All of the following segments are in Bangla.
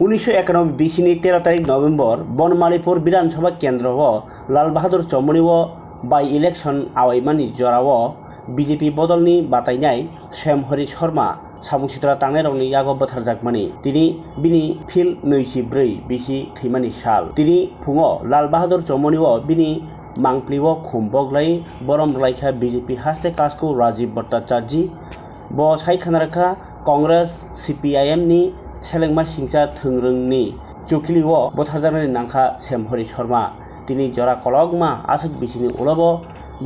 উনিশশো একানব্বই বিশিনী তেরো তারিখ নভেম্বর বনমালীপুর বিধানসভা কেন্দ্র ও লালবাহাদুর চমনি ও বাই ইলেকশন আওয়াইমানি ও বিজেপি বদলনি বাতাই বাতাইনায় শ্যামহরি শর্মা সামুসিতরা তাংনাय रावनि यागो बोथारजाकमानि তিনি বিনি ফিল নৈশি ব্রী বিশি थैमानि সাল তিনি फुङो লালবাহাদুর बहादुर ও বিনি মাংপ্লি ও খুম্বগলাই বরম লাইখা বিজেপি হাস্তে কাসকু রাজীব ভট্টাচার্য, ব সাইখানারেখা কংগ্রেস, সিপিআইএম নি সেলেংমা সিংসা থংরংনি চুকিলিও বথারজানানি নাংখা সেম হরি শর্মা। তিনি জরা কলকমা আসুক বিসিনি উলব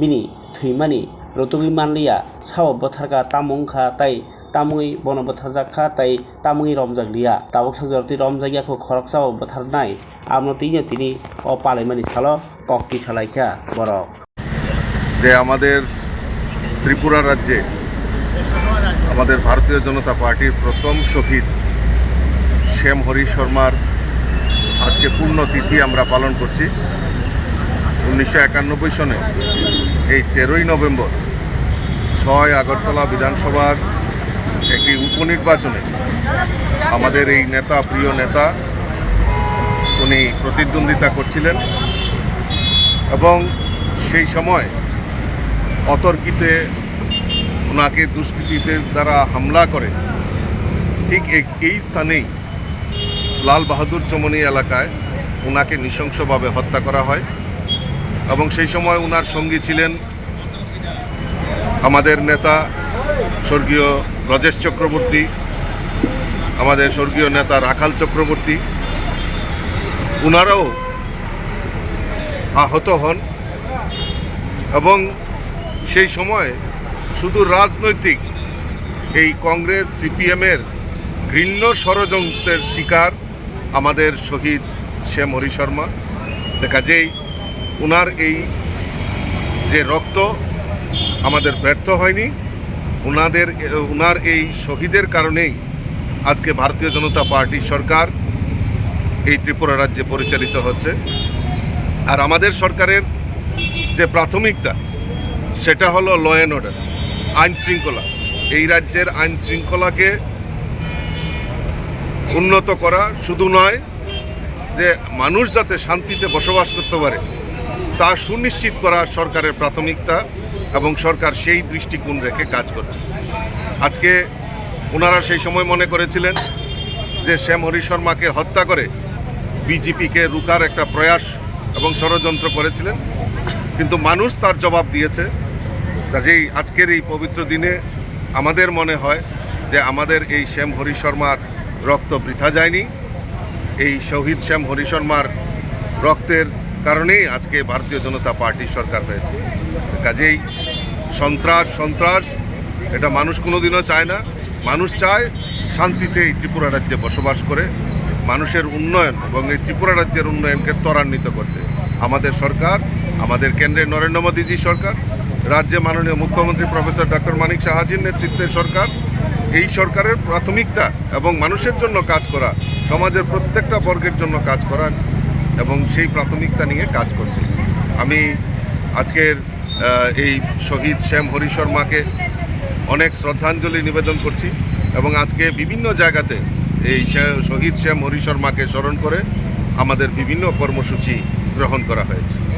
বিনি থৈমানি রতগি মানলিয়া, সাও বথারকা, তামংখা তাই, তামুই বন বথারজাকা তাই, তামুই রমজাগলিয়া। তাবক সাজরতি রমজাগিয়াকো খরক সাব সাও বথারনাই আমনতিনে তিনি অ পালাইমানি ছাল ককটি ছালাইখা বড় যে আমাদের ত্রিপুরা রাজ্যে আমাদের ভারতীয় জনতা পার্টির প্রথম শহীদ শ্যাম হরি শর্মার আজকে পূর্ণ তিথি আমরা পালন করছি। উনিশশো একানব্বই সনে, এই তেরোই নভেম্বর, ছয় আগরতলা বিধানসভার একটি উপনির্বাচনে আমাদের এই নেতা, প্রিয় নেতা, উনি প্রতিদ্বন্দ্বিতা করছিলেন এবং সেই সময় অতর্কিতে ওনাকে দুষ্কৃতীদের দ্বারা হামলা করে, ঠিক এই স্থানেই লাল বাহাদুর চমনি এলাকায় ওনাকে নৃশংসভাবে হত্যা করা হয় এবং সেই সময় ওনার সঙ্গী ছিলেন আমাদের নেতা স্বর্গীয় ব্রজেশ চক্রবর্তী, আমাদের স্বর্গীয় নেতা রাখাল চক্রবর্তী। ওনারাও আহত হন এবং সেই সময় শুধু রাজনৈতিক, এই কংগ্রেস, সিপিএমের ঘৃণ্য ষড়যন্ত্রের শিকার আমাদের শহীদ শ্যাম হরি শর্মা। দেখা যেই ওনার এই যে রক্ত আমাদের ব্যর্থ হয়নি ওনাদের ওনার এই শহীদের কারণেই আজকে ভারতীয় জনতা পার্টি সরকার এই ত্রিপুরা রাজ্যে পরিচালিত হচ্ছে। আর আমাদের সরকারের যে প্রাথমিকতা, সেটা হলো ল অ্যান্ড অর্ডার আইন শৃঙ্খলা। এই রাজ্যের আইন শৃঙ্খলাকে উন্নত করা শুধু নয়, যে মানুষ যাতে শান্তিতে বসবাস করতে পারে, তা সুনিশ্চিত করা সরকারের প্রাথমিকতা এবং সরকার সেই দৃষ্টিকোণ রেখে কাজ করছে। আজকে ওনারা সেই সময় মনে করেছিলেন যে শ্যাম হরি শর্মাকে হত্যা করে বিজেপিকে রুকার একটা প্রয়াস এবং ষড়যন্ত্র করেছিলেন। কিন্তু মানুষ তার জবাব দিয়েছে, কাজেই আজকের এই পবিত্র দিনে আমাদের মনে হয় যে আমাদের এই শ্যাম হরি শর্মার রক্ত বৃথা যায়নি। এই শহীদ শ্যাম হরি শর্মার রক্তের কারণেই আজকে ভারতীয় জনতা পার্টি সরকার হয়েছে। কাজেই সন্ত্রাস সন্ত্রাস, এটা মানুষ কোনোদিনও চায় না। মানুষ চায় শান্তিতে এই ত্রিপুরা রাজ্যে বসবাস করে। মানুষের উন্নয়ন এবং এই ত্রিপুরা রাজ্যের উন্নয়নকে ত্বরান্বিত করতে। আমাদের সরকার, আমাদের কেন্দ্রের নরেন্দ্র মোদীজি সরকার, রাজ্যে মাননীয় মুখ্যমন্ত্রী প্রফেসর ডক্টর মানিক সাহাজির নেতৃত্বের সরকার এই সরকারের প্রাথমিকতা এবং মানুষের জন্য কাজ করা, সমাজের প্রত্যেকটা বর্গের জন্য কাজ করা এবং সেই প্রাথমিকতা নিয়ে কাজ করছে। আমি আজকের এই শহীদ শ্যাম হরি শর্মাকে অনেক শ্রদ্ধাঞ্জলি নিবেদন করছি এবং আজকে বিভিন্ন জায়গাতে এই শহীদ শ্যাম হরি শর্মাকে স্মরণ করে আমাদের বিভিন্ন কর্মসূচি গ্রহণ করা হয়েছে।